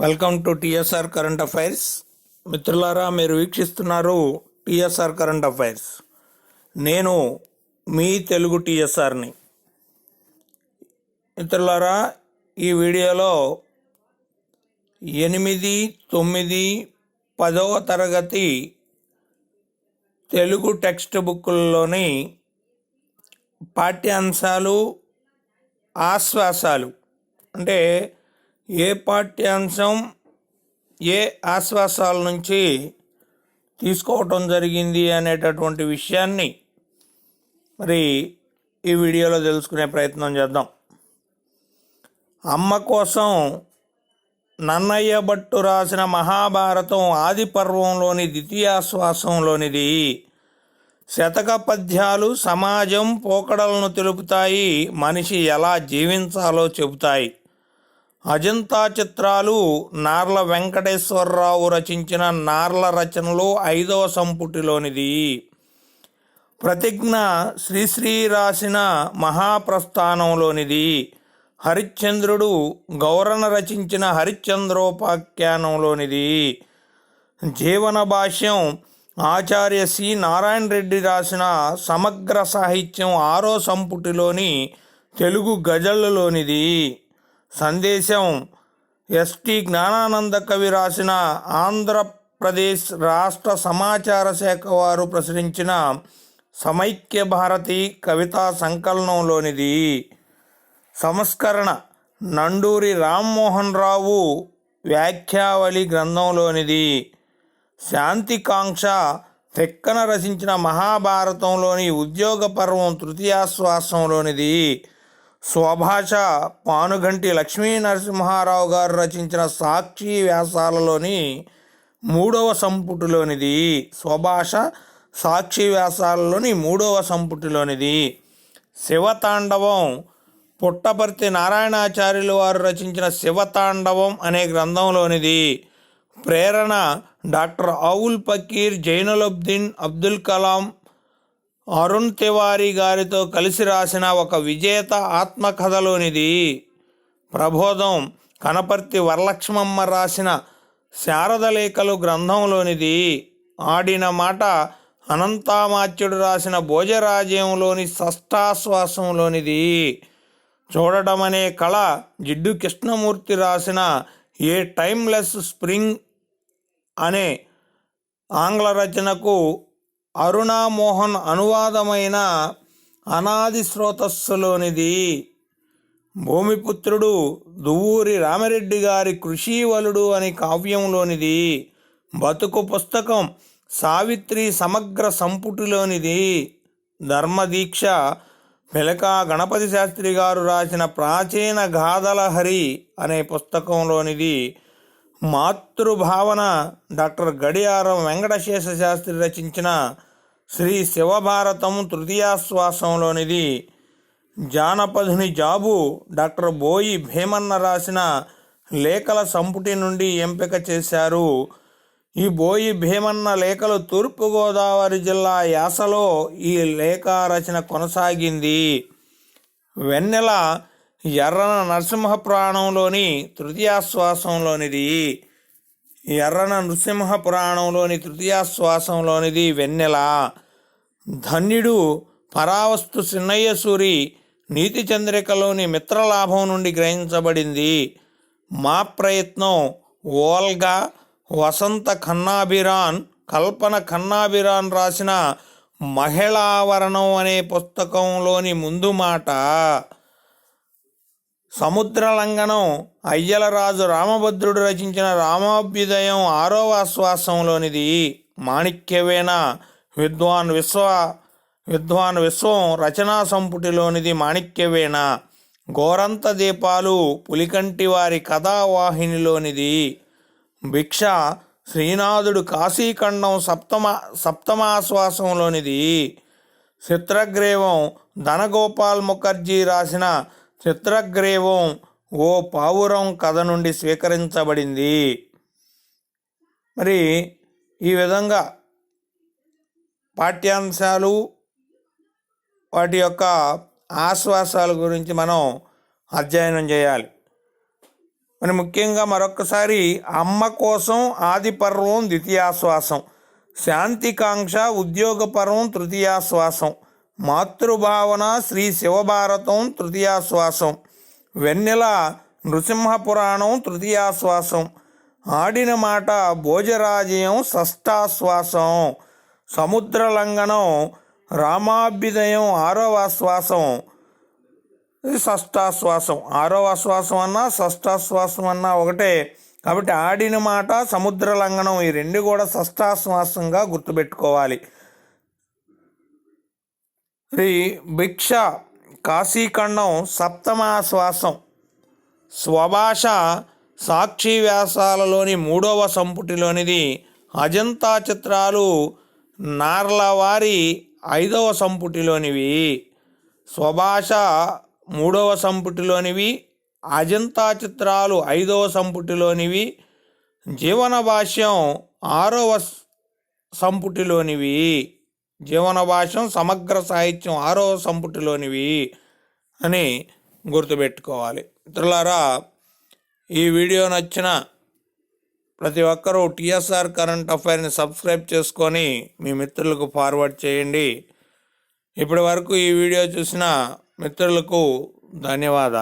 Welcome to TSR current affairs. మిత్రులారా మీరు వీక్షిస్తున్నారు TSR current affairs. నేను మీ తెలుగు టిఎస్ఆర్ని. మిత్రులారా ఈ వీడియోలో ఎనిమిది తొమ్మిది పదవ తరగతి తెలుగు టెక్స్ట్ బుక్కుల్లోని పాఠ్యాంశాలు ఆశ్వాసాలు. అంటే ఏ పాఠ్యాంశం ఏ ఆశ్వాసాల నుంచి తీసుకోవటం జరిగింది అనేటటువంటి విషయాన్ని మరి ఈ వీడియోలో తెలుసుకునే ప్రయత్నం చేద్దాం. అమ్మ కోసం నన్నయ్య భట్టు రాసిన మహాభారతం ఆది పర్వంలోని ద్వితీయాశ్వాసంలోనిది. శతక పద్యాలు సమాజం పోకడలను తెలుపుతాయి మనిషి ఎలా జీవించాలో చెబుతాయి. అజంతా చిత్రాలు నార్ల వెంకటేశ్వరరావు రచించిన నార్ల రచనలు ఐదవ సంపుటిలోనిది. ప్రతిజ్ఞ శ్రీశ్రీ రాసిన మహాప్రస్థానంలోనిది. హరిశ్చంద్రుడు గౌరణ రచించిన హరిశ్చంద్రోపాఖ్యానంలోనిది. జీవన భాష్యం ఆచార్య సి. నారాయణ రెడ్డి రాసిన సమగ్ర సాహిత్యం ఆరో సంపుటిలోని తెలుగు గజళ్ళలోనిది సందేశం. ఎస్టి జ్ఞానానంద కవి రాసిన ఆంధ్రప్రదేశ్ రాష్ట్ర సమాచార శాఖ వారు ప్రచురించిన సమైక్య భారతి కవితా సంకలనంలోనిది. సంస్కరణ. నండూరి రామ్మోహన్ రావు వ్యాఖ్యావళి గ్రంథంలోనిది. శాంతికాంక్ష. తెక్కన రచించిన మహాభారతంలోని ఉద్యోగ పర్వం తృతీయాశ్వాసంలోనిది. స్వభాష పానుగంటి లక్ష్మీ నరసింహారావు గారు రచించిన సాక్షి వ్యాసాలలోని మూడవ సంపుటిలోనిది. స్వభాష సాక్షి వ్యాసాలలోని మూడవ సంపుటిలోనిది. శివతాండవం పుట్టపర్తి నారాయణాచార్యులు వారు రచించిన శివతాండవం అనే గ్రంథంలోనిది. ప్రేరణ డాక్టర్ ఆవుల్ పకీర్ జైనులబ్దీన్ అబ్దుల్ కలాం అరుణ్ తివారీ గారితో కలిసి రాసిన ఒక విజేత ఆత్మకథలోనిది. ప్రబోధం కనపర్తి వరలక్ష్మమ్మ రాసిన శారదలేఖలు గ్రంథంలోనిది. ఆడిన మాట అనంతామాత్యుడు రాసిన భోజరాజ్యంలోని షష్టాశ్వాసంలోనిది చూడటమనే అనే కళ జిడ్డు కృష్ణమూర్తి రాసిన ఏ టైమ్లెస్ స్ప్రింగ్ అనే ఆంగ్ల రచనకు అరుణామోహన్ అనువాదమైన అనాది స్రోతస్సులోనిది. భూమిపుత్రుడు దువ్వూరి రామరెడ్డి గారి కృషివలుడు అని కావ్యంలోనిది. బతుకు పుస్తకం సావిత్రి సమగ్ర సంపుటిలోనిది. ధర్మదీక్ష మెలకా గణపతి శాస్త్రి గారు రాసిన ప్రాచీన గాథలహరి అనే పుస్తకంలోనిది. మాతృభావన డాక్టర్ గడియారం వెంకటశేష శాస్త్రి రచించిన శ్రీ శివభారతం తృతీయాశ్వాసంలోనిది. జానపదుని జాబు డాక్టర్ బోయి భీమన్న రాసిన లేఖల సంపుటి నుండి ఎంపిక చేశారు. ఈ బోయి భీమన్న లేఖలు తూర్పుగోదావరి జిల్లా యాసలో ఈ లేఖ రచన కొనసాగింది. వెన్నెల ఎర్రన నరసింహ ప్రాణంలోని తృతీయాశ్వాసంలోనిది. ఎర్రన నృసింహ పురాణంలోని తృతీయాశ్వాసంలోనిది వెన్నెల. ధన్యుడు పరావస్తు సిన్నయ్య సూరి నీతి చంద్రికలోని మిత్రలాభం నుండి గ్రహించబడింది. మా ప్రయత్నం ఓల్గా వసంత ఖన్నాభిరాన్ కల్పన ఖన్నాభిరాన్ రాసిన మహిళావరణం అనే పుస్తకంలోని ముందు మాట. సముద్రలంఘనం అయ్యలరాజు రామభద్రుడు రచించిన రామాభ్యుదయం ఆరవ ఆశ్వాసంలోనిది. మాణిక్యవేణ విద్వాన్ విశ్వ విద్వాన్ విశ్వం రచనా సంపుటిలోనిది మాణిక్యవేణ. గోరంత దీపాలు పులికంటి వారి కథావాహినిలోనిది. భిక్ష శ్రీనాథుడు కాశీఖండం సప్తమ సప్తమాశ్వాసంలోనిది చిత్రగ్రీవం ధనగోపాల్ ముఖర్జీ రాసిన చిత్రగ్రీవం ఓ పావురం కథ నుండి స్వీకరించబడింది. మరి ఈ విధంగా పాఠ్యాంశాలు వాటి యొక్క ఆశ్వాసాల గురించి మనం అధ్యయనం చేయాలి. మరి ముఖ్యంగా మరొకసారి అమ్మ కోసం ఆది పర్వం ద్వితీయాశ్వాసం శాంతికాంక్ష ఉద్యోగ పర్వం తృతీయాశ్వాసం మాతృభావన శ్రీ శివభారతం తృతీయాశ్వాసం. వెన్నెల నృసింహపురాణం తృతీయాశ్వాసం. ఆడిన మాట భోజరాజయం షష్టాశ్వాసం. సముద్రలంఘనం రామాభ్యుదయం ఆరవ ఆశ్వాసం షష్టాశ్వాసం. ఆరవ ఆశ్వాసం అన్నా షష్టాశ్వాసం అన్నా ఒకటే. కాబట్టి ఆడిన మాట సముద్రలంఘనం ఈ రెండు కూడా షష్టాశ్వాసంగా గుర్తుపెట్టుకోవాలి. శ్రీ భిక్ష కాశీఖండం సప్తమాశ్వాసం. స్వభాష సాక్షి వ్యాసాలలోని మూడవ సంపుటిలోనిది అజంతా చిత్రాలు నార్లవారి ఐదవ సంపుటిలోనివి. స్వభాష మూడవ సంపుటిలోనివి అజంతా చిత్రాలు ఐదవ సంపుటిలోనివి జీవన భాష్యం ఆరవ సంపుటిలోనివి. జీవనభాష్యం సమగ్ర సాహిత్యం ఆరో సంపుటిలోనివి అని గుర్తుపెట్టుకోవాలి. మిత్రులారా ఈ వీడియో నచ్చిన ప్రతి ఒక్కరూ టీఎస్ఆర్ కరెంట్ అఫైర్ని సబ్స్క్రైబ్ చేసుకొని మీ మిత్రులకు ఫార్వర్డ్ చేయండి. ఇప్పటి వరకు ఈ వీడియో చూసిన మిత్రులకు ధన్యవాదాలు.